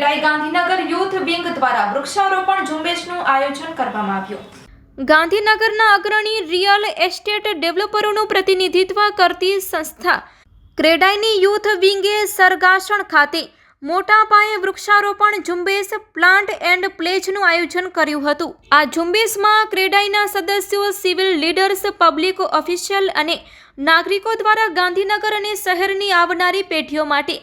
CREDAI Gandhinagar youth wing દ્વારા વૃક્ષારોપણ ઝુંબેશનું આયોજન કરવામાં આવ્યું. ગાંધીનગરના અગ્રણી રિયલ એસ્ટેટ ડેવલપરોનું પ્રતિનિધિત્વ કરતી સંસ્થા ક્રેડાઈની યુથ વિંગે સરગાસણ ખાતે મોટા પાયે વૃક્ષારોપણ ઝુંબેશ પ્લાન્ટ એન્ડ પ્લેજનું આયોજન કર્યું હતું. આ ઝુંબેશમાં ક્રેડાઈના સદસ્યો, સિવિલ લીડર્સ, પબ્લિક ઓફિશિયલ અને નાગરિકો દ્વારા ગાંધીનગર અને શહેરની આવનારી પેઢીઓ માટે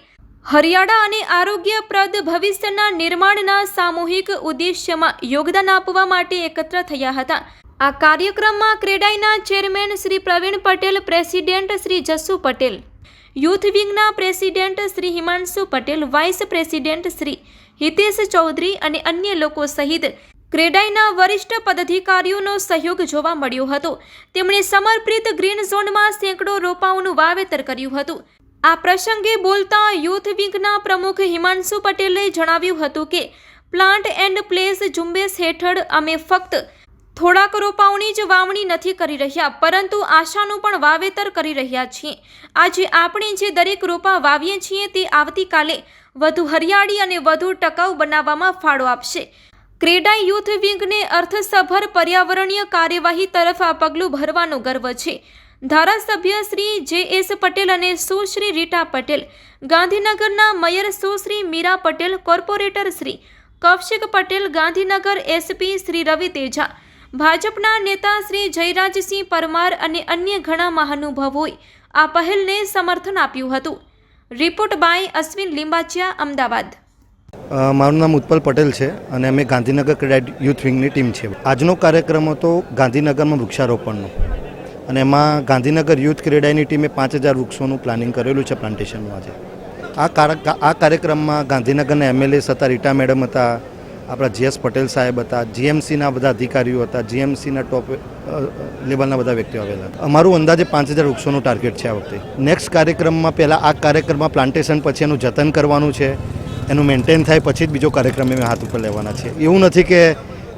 હરિયાળા અને આરોગ્યપ્રદ ભવિષ્યના નિર્માણના સામૂહિક ઉદ્દેશ્યમાં યોગદાન આપવા માટે એકત્ર થયા હતા. આ કાર્યક્રમમાં ક્રેડાઈના chairman Shri Pravin Patel, president Shri Jasu Patel, youth વિંગના president Shri Himanshu Patel, vice president Shri Hitesh Chaudhary અને અન્ય લોકો સહિત ક્રેડાઈના વરિષ્ઠ પદાધિકારીઓનો સહયોગ જોવા મળ્યો હતો. તેમણે સમર્પિત ગ્રીન ઝોનમાં સેંકડો રોપાઓનું વાવેતર કર્યું હતું. આ પ્રસંગે બોલતા યુથ વિંગના પ્રમુખ હિમાંશુ પટેલે જણાવ્યું હતું કે, પ્લાન્ટ એન્ડ પ્લેસ ઝુંબેશ હેઠળ અમે ફક્ત થોડાક રોપાઓની જ વાવણી નથી કરી રહ્યા, પરંતુ આશાનું પણ વાવેતર કરી રહ્યા છીએ. આજે આપણે જે દરેક રોપા વાવીએ છીએ તે આવતીકાલે વધુ હરિયાળી અને વધુ ટકાઉ બનાવવામાં ફાળો આપશે. ક્રેડાઈ યુથ વિંગને અર્થસભર પર્યાવરણીય કાર્યવાહી તરફ આ પગલું ભરવાનો ગર્વ છે. ધારાસભ્ય શ્રી જે એસ પટેલ અને સુશ્રી રીટા પટેલ, ગાંધીનગરના mayor Sushri Meera Patel, corporator Shri Kaushik Patel, Gandhinagar SP Shri Ravi Teja, ભાજપના નેતા શ્રી જયરાજસિંહ પરમાર અને અન્ય ઘણા મહાનુભાવોએ આ પહેલને સમર્થન આપ્યું હતું. Report by Ashwin Limbachiya, Ahmedabad. મારું નામ ઉત્પલ પટેલ છે અને અમે ગાંધીનગર ક્રેડાઇટ યુથ વિંગની ટીમ છે આજનો કાર્યક્રમ હતો ગાંધીનગરમાં વૃક્ષારોપણનો. અને એમાં ગાંધીનગર યુથ ક્રેડાઈની ટીમે પાંચ હજાર વૃક્ષોનું પ્લાનિંગ કરેલું છે પ્લાન્ટેશનનું આજે. આ આ કાર્યક્રમમાં ગાંધીનગરના એમએલએ હતા રીટા મેડમ હતા, આપણા જીએસ પટેલ સાહેબ હતા, જીએમસીના બધા અધિકારીઓ હતા, જીએમસીના ટોપ લેવલના બધા વ્યક્તિઓ આવેલા અમારું અંદાજે પાંચ હજાર વૃક્ષોનું ટાર્ગેટ છે આ વખતે. નેક્સ્ટ કાર્યક્રમમાં પહેલાં આ કાર્યક્રમમાં પ્લાન્ટેશન પછી એનું જતન કરવાનું છે, એનું મેન્ટેન થાય પછી જ બીજો કાર્યક્રમ અમે હાથ ઉપર લેવાના છે. એવું નથી કે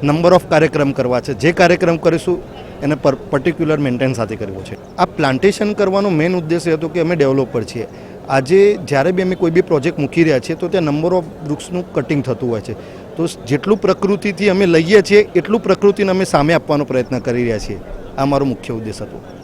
નંબર ઓફ કાર્યક્રમ કરવા છે. જે કાર્યક્રમ કરીશું એને પર પર્ટિક્યુલર મેન્ટેન સાથે કરવો છે. આ પ્લાન્ટેશન કરવાનો મેઇન ઉદ્દેશ્ય હતો કે અમે ડેવલપર છીએ. આજે જ્યારે બી અમે કોઈ બી પ્રોજેક્ટ મૂકી રહ્યા છીએ, તો ત્યાં નંબર ઓફ વૃક્ષનું કટિંગ થતું હોય છે. તો જેટલું પ્રકૃતિથી અમે લઈએ છીએ, એટલું પ્રકૃતિને અમે સામે આપવાનો પ્રયત્ન કરી રહ્યા છીએ. આ મારો મુખ્ય ઉદ્દેશ હતો.